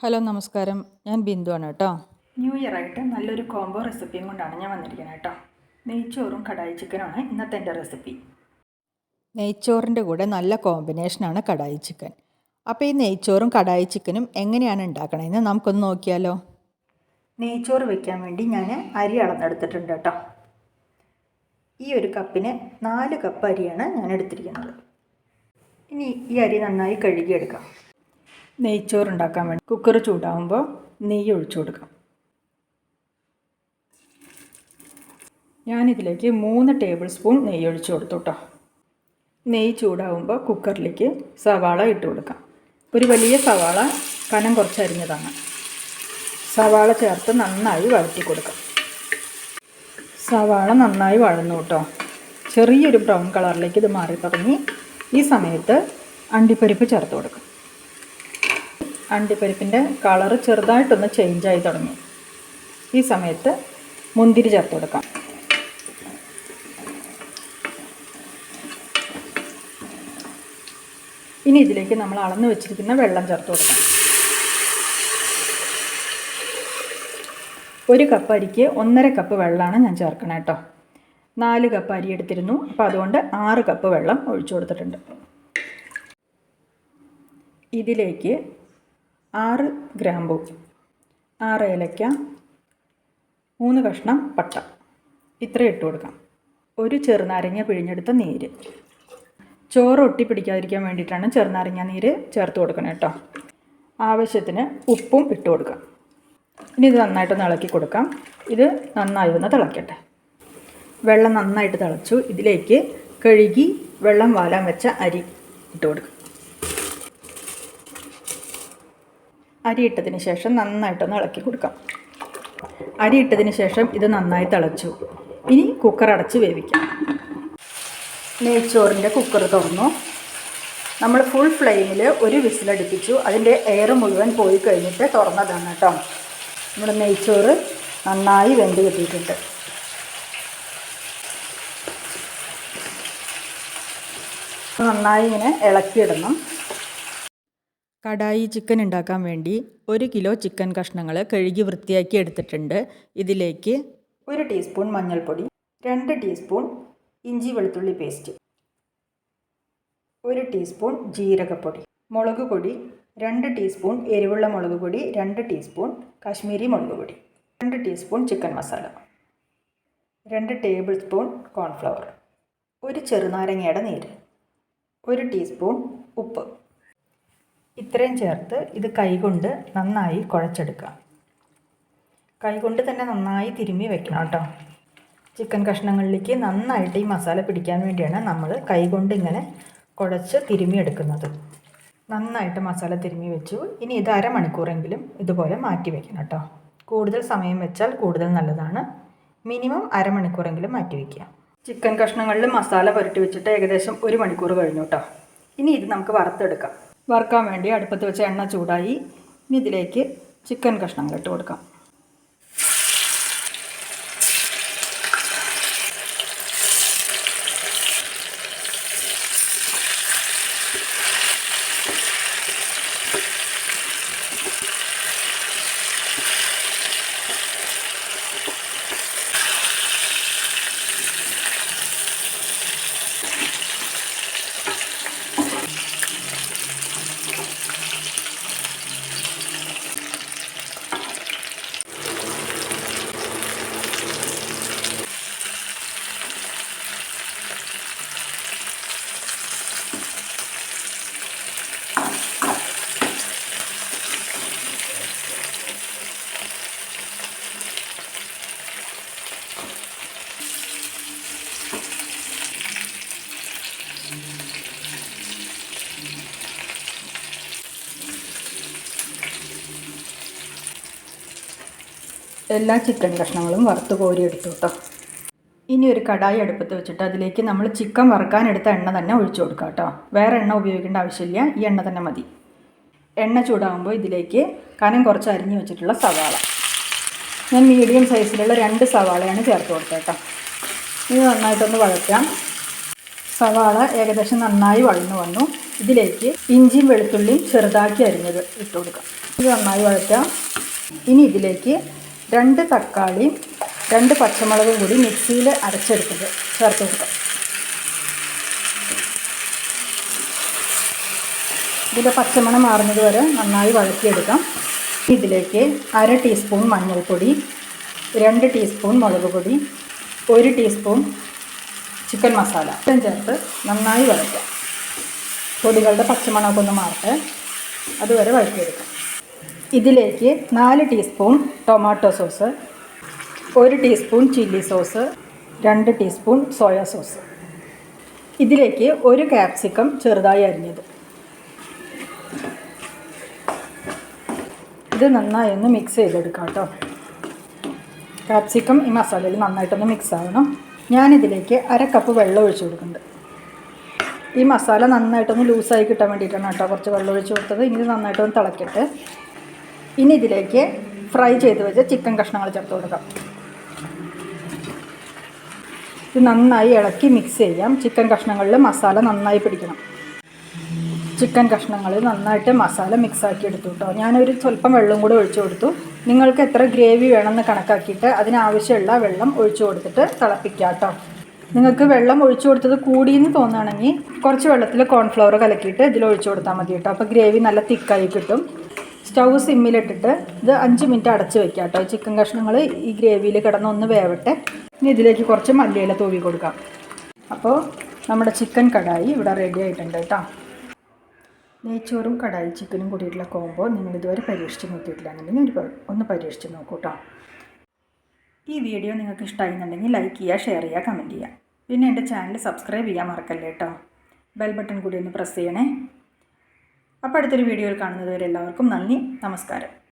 Hello നമസ്കാരം. ഞാൻ ബിന്ദു ആണ് കേട്ടോ. ന്യൂ ഇയർ ആയിട്ട് നല്ലൊരു കോംബോ റെസിപ്പിയും കൊണ്ടാണ് ഞാൻ വന്നിരിക്കുന്നത് കേട്ടോ. നെയ്ച്ചോറും കടായി ചിക്കനുമാണ് ഇന്നത്തെ എന്റെ റെസിപ്പി നെയ്ച്ചോറിന്റെ കൂടെ നല്ല കോമ്പിനേഷനാണ് കടായി ചിക്കൻ അപ്പോൾ ഈ നെയ്ച്ചോറും കടായി ചിക്കനും എങ്ങനെയാണ് ഉണ്ടാക്കണതെന്ന് നമുക്കൊന്ന് നോക്കിയാലോ? നെയ്ച്ചോറ് വെക്കാൻ വേണ്ടി ഞാൻ അരി അളന്നെടുത്തിട്ടുണ്ട് കേട്ടോ. ഈ ഒരു കപ്പിന് നാല് കപ്പ് അരിയാണ് ഞാൻ എടുത്തിരിക്കുന്നത്. ഇനി ഈ അരി നന്നായി കഴുകിയെടുക്കാം. നെയ്ച്ചോറ് ഉണ്ടാക്കാൻ വേണ്ടി കുക്കർ ചൂടാവുമ്പോൾ നെയ്യ് ഒഴിച്ചു കൊടുക്കാം. ഞാനിതിലേക്ക് മൂന്ന് ടേബിൾ സ്പൂൺ നെയ്യ് ഒഴിച്ചു കൊടുത്തു കേട്ടോ നെയ്യ് ചൂടാവുമ്പോൾ കുക്കറിലേക്ക് സവാള ഇട്ട് കൊടുക്കാം. ഒരു വലിയ സവാള കനം കുറച്ചരിഞ്ഞതാണ് സവാള ചേർത്ത് നന്നായി വഴറ്റി കൊടുക്കാം. സവാള നന്നായി വഴന്നു കേട്ടോ ചെറിയൊരു ബ്രൗൺ കളറിലേക്ക് ഇത് മാറി തുടങ്ങി. ഈ സമയത്ത് അണ്ടിപ്പരിപ്പ് ചേർത്ത് കൊടുക്കും. അണ്ടിപ്പരിപ്പിന്റെ കളർ ചെറുതായിട്ടൊന്ന് ചേഞ്ചായി തുടങ്ങി. ഈ സമയത്ത് മുന്തിരി ചേർത്ത് കൊടുക്കാം. ഇനി ഇതിലേക്ക് നമ്മൾ അളന്ന് വെച്ചിരിക്കുന്ന വെള്ളം ചേർത്ത് കൊടുക്കാം. ഒരു കപ്പ് അരിക്ക് ഒന്നര കപ്പ് വെള്ളമാണ് ഞാൻ ചേർക്കണം കേട്ടോ നാല് കപ്പ് അരി എടുത്തിരുന്നു. അപ്പോൾ അതുകൊണ്ട് ആറ് കപ്പ് വെള്ളം ഒഴിച്ചു കൊടുത്തിട്ടുണ്ട്. ഇതിലേക്ക് ആറ് ഗ്രാമ്പു ആറ് ഏലക്ക മൂന്ന് കഷ്ണം പട്ട. ഇത്ര ഇട്ട് കൊടുക്കാം. ഒരു ചെറുനാരങ്ങ പിഴിഞ്ഞെടുത്ത നീര്. ചോറ് ഒട്ടിപ്പിടിക്കാതിരിക്കാൻ വേണ്ടിയിട്ടാണ് ചെറുനാരങ്ങ നീര് ചേർത്ത് കൊടുക്കണം കേട്ടോ ആവശ്യത്തിന് ഉപ്പും ഇട്ട് കൊടുക്കാം. ഇനി ഇത് നന്നായിട്ടൊന്ന് ഇളക്കി കൊടുക്കാം. ഇത് നന്നായി ഒന്ന് തിളക്കട്ടെ. വെള്ളം നന്നായിട്ട് തിളച്ചു. ഇതിലേക്ക് കഴുകി വെള്ളം വാലാൻ വെച്ച അരി ഇട്ട് കൊടുക്കും. അരി ഇട്ടതിന് ശേഷം നന്നായിട്ടൊന്ന് ഇളക്കി കൊടുക്കാം. അരി ഇട്ടതിന് ശേഷം ഇത് നന്നായി തിളച്ചു. ഇനി കുക്കർ അടച്ച് വേവിക്കാം. നെയ്ച്ചോറിന്റെ കുക്കർ തുറന്നു. നമ്മൾ ഫുൾ ഫ്ലെയിമിൽ ഒരു വിസിലടുപ്പിച്ചു അതിന്റെ എയർ മുഴുവൻ പോയി കഴിഞ്ഞിട്ട് തുറന്നതാണ് കേട്ടോ. നമ്മുടെ നെയ്ച്ചോറ് നന്നായി വെന്ത് കിട്ടിയിട്ടുണ്ട്. നന്നായി ഇങ്ങനെ ഇളക്കിയിടണം. കടായി ചിക്കൻ ഉണ്ടാക്കാൻ വേണ്ടി ഒരു കിലോ ചിക്കൻ കഷ്ണങ്ങൾ കഴുകി വൃത്തിയാക്കി എടുത്തിട്ടുണ്ട്. ഇതിലേക്ക് ഒരു ടീസ്പൂൺ മഞ്ഞൾപ്പൊടി രണ്ട് ടീസ്പൂൺ ഇഞ്ചി വെളുത്തുള്ളി പേസ്റ്റ് ഒരു ടീസ്പൂൺ ജീരകപ്പൊടി മുളക് പൊടി രണ്ട് ടീസ്പൂൺ എരിവുള്ള മുളക് പൊടി രണ്ട് ടീസ്പൂൺ കാശ്മീരി മുളക് പൊടി രണ്ട് ടീസ്പൂൺ ചിക്കൻ മസാല രണ്ട് ടേബിൾ സ്പൂൺ കോൺഫ്ലവർ ഒരു ചെറുനാരങ്ങയുടെ നീര് ഒരു ടീസ്പൂൺ ഉപ്പ്. ഇത്രയും ചേർത്ത് ഇത് കൈകൊണ്ട് നന്നായി കുഴച്ചെടുക്കാം കൈകൊണ്ട് തന്നെ നന്നായി തിരുമ്മി വെക്കണം കേട്ടോ. ചിക്കൻ കഷ്ണങ്ങളിലേക്ക് നന്നായിട്ട് ഈ മസാല പിടിക്കാൻ വേണ്ടിയാണ് നമ്മൾ കൈകൊണ്ട് ഇങ്ങനെ കുഴച്ച് തിരുമ്മിയെടുക്കുന്നത്. നന്നായിട്ട് മസാല തിരുമ്മി വെച്ചു. ഇനി ഇത് അരമണിക്കൂറെങ്കിലും ഇതുപോലെ മാറ്റി വെക്കണം കേട്ടോ. കൂടുതൽ സമയം വെച്ചാൽ കൂടുതൽ നല്ലതാണ്. മിനിമം അരമണിക്കൂറെങ്കിലും മാറ്റി വയ്ക്കുക ചിക്കൻ കഷ്ണങ്ങളിൽ മസാല പുരട്ടി വെച്ചിട്ട് ഏകദേശം ഒരു മണിക്കൂർ കഴിഞ്ഞു കേട്ടോ. ഇനി ഇത് നമുക്ക് വറുത്തെടുക്കാം. വറുക്കാൻ വേണ്ടി അടുപ്പത്ത് വെച്ച് എണ്ണ ചൂടായി. ഇനി ഇതിലേക്ക് ചിക്കൻ കഷ്ണങ്ങൾ ഇട്ട് കൊടുക്കാം. എല്ലാ ചിക്കൻ കഷ്ണങ്ങളും വറുത്ത് കോരി എടുത്തു കേട്ടോ ഇനി ഒരു കടായി അടുപ്പത്ത് വെച്ചിട്ട് അതിലേക്ക് നമ്മൾ ചിക്കൻ വറുക്കാനെടുത്ത എണ്ണ തന്നെ ഒഴിച്ചു കൊടുക്കുക കേട്ടോ വേറെ എണ്ണ ഉപയോഗിക്കേണ്ട ആവശ്യമില്ല ഈ എണ്ണ തന്നെ മതി. എണ്ണ ചൂടാകുമ്പോൾ ഇതിലേക്ക് കനം കുറച്ച് അരിഞ്ഞു വെച്ചിട്ടുള്ള സവാള. ഞാൻ മീഡിയം സൈസിലുള്ള രണ്ട് സവാളയാണ് ചേർത്ത് കൊടുത്തത് കേട്ടോ ഇത് നന്നായിട്ടൊന്ന് വഴറ്റാം. സവാള ഏകദേശം നന്നായി വഴന്നു വന്നു. ഇതിലേക്ക് ഇഞ്ചിയും വെളുത്തുള്ളിയും ചെറുതാക്കി അരിഞ്ഞത് ഇട്ട് കൊടുക്കാം. ഇത് നന്നായി വഴറ്റാം. ഇനി ഇതിലേക്ക് രണ്ട് തക്കാളിയും രണ്ട് പച്ചമുളകും കൂടി മിക്സിയിൽ അരച്ചെടുത്തത് ചേർത്ത് കൊടുക്കാം ഇതിന്റെ പച്ചമണം മാറുന്നത് വരെ നന്നായി വഴറ്റിയെടുക്കാം. ഇതിലേക്ക് അര ടീസ്പൂൺ മഞ്ഞൾപ്പൊടി രണ്ട് ടീസ്പൂൺ മുളക് പൊടി ഒരു ടീസ്പൂൺ ചിക്കൻ മസാല. ഇത്രയും ചേർത്ത് നന്നായി വഴറ്റാം. പൊടികളുടെ പച്ചമണമൊക്കെ ഒന്ന് മാറട്ടെ. അതുവരെ വഴറ്റിയെടുക്കാം. ഇതിലേക്ക് നാല് ടീസ്പൂൺ ടൊമാറ്റോ സോസ് ഒരു ടീസ്പൂൺ ചില്ലി സോസ് രണ്ട് ടീസ്പൂൺ സോയാ സോസ്. ഇതിലേക്ക് ഒരു ക്യാപ്സിക്കം ചെറുതായി അരിഞ്ഞത്. ഇത് നന്നായി ഒന്ന് മിക്സ് ചെയ്തെടുക്കാം കേട്ടോ. ക്യാപ്സിക്കം ഈ മസാലയിൽ നന്നായിട്ടൊന്ന് മിക്സ് ആവണം. ഞാനിതിലേക്ക് അര കപ്പ് വെള്ളം ഒഴിച്ചു കൊടുക്കുന്നുണ്ട്. ഈ മസാല നന്നായിട്ടൊന്ന് ലൂസായി കിട്ടാൻ വേണ്ടിയിട്ടാണ് കേട്ടോ കുറച്ച് വെള്ളം ഒഴിച്ച് കൊടുത്തത്. ഇനി നന്നായിട്ടൊന്ന് തിളക്കട്ടെ. ഇനി ഇതിലേക്ക് ഫ്രൈ ചെയ്ത് വെച്ച ചിക്കൻ കഷ്ണങ്ങൾ ചേർത്ത് കൊടുക്കാം. ഇത് നന്നായി ഇളക്കി മിക്സ് ചെയ്യാം. ചിക്കൻ കഷ്ണങ്ങളിൽ മസാല നന്നായി പിടിക്കണം. ചിക്കൻ കഷ്ണങ്ങൾ നന്നായിട്ട് മസാല മിക്സ് ആക്കി എടുത്തു കേട്ടോ ഞാനൊരു സ്വല്പം വെള്ളം കൂടി ഒഴിച്ചു കൊടുത്തു. നിങ്ങൾക്ക് എത്ര ഗ്രേവി വേണമെന്ന് കണക്കാക്കിയിട്ട് അതിനാവശ്യമുള്ള വെള്ളം ഒഴിച്ചു കൊടുത്തിട്ട് തിളപ്പിക്കുക കേട്ടോ നിങ്ങൾക്ക് വെള്ളം ഒഴിച്ചു കൊടുത്തത് കൂടിയെന്ന് തോന്നുകയാണെങ്കിൽ കുറച്ച് വെള്ളത്തിൽ കോൺഫ്ലവർ കലക്കിയിട്ട് ഇതിൽ ഒഴിച്ചു കൊടുത്താൽ മതി കേട്ടോ അപ്പോൾ ഗ്രേവി നല്ല തിക്കായി കിട്ടും. സ്റ്റൗ സിമ്മിലിട്ടിട്ട് ഇത് അഞ്ച് മിനിറ്റ് അടച്ച് വെക്കുക കേട്ടോ. ചിക്കൻ കഷ്ണങ്ങൾ ഈ ഗ്രേവിയിൽ കിടന്ന് ഒന്ന് വേവട്ടെ. ഇനി ഇതിലേക്ക് കുറച്ച് മല്ലിയില തൂവി കൊടുക്കാം. അപ്പോൾ നമ്മുടെ ചിക്കൻ കടായി ഇവിടെ റെഡി ആയിട്ടുണ്ട് കേട്ടോ. നെയ്ച്ചോറും കടായി ചിക്കനും കൂടിയിട്ടുള്ള കോംബോ നിങ്ങൾ ഇതുവരെ പരീക്ഷിച്ച് നോക്കിയിട്ടില്ലാന്നുണ്ടെങ്കിൽ ഒരു ഒന്ന് പരീക്ഷിച്ച് നോക്കൂ കേട്ടോ. ഈ വീഡിയോ നിങ്ങൾക്ക് ഇഷ്ടമായിരുന്നുണ്ടെങ്കിൽ ലൈക്ക് ചെയ്യുക ഷെയർ ചെയ്യുക കമന്റ് ചെയ്യുക. പിന്നെ എന്റെ ചാനൽ സബ്സ്ക്രൈബ് ചെയ്യാൻ മറക്കല്ലേ കേട്ടോ. ബെൽ ബട്ടൺ കൂടി ഒന്ന് പ്രസ് ചെയ്യണേ. അപ്പോൾ അടുത്തൊരു വീഡിയോയിൽ കാണുന്നത് വരെ എല്ലാവർക്കും നന്ദി നമസ്കാരം.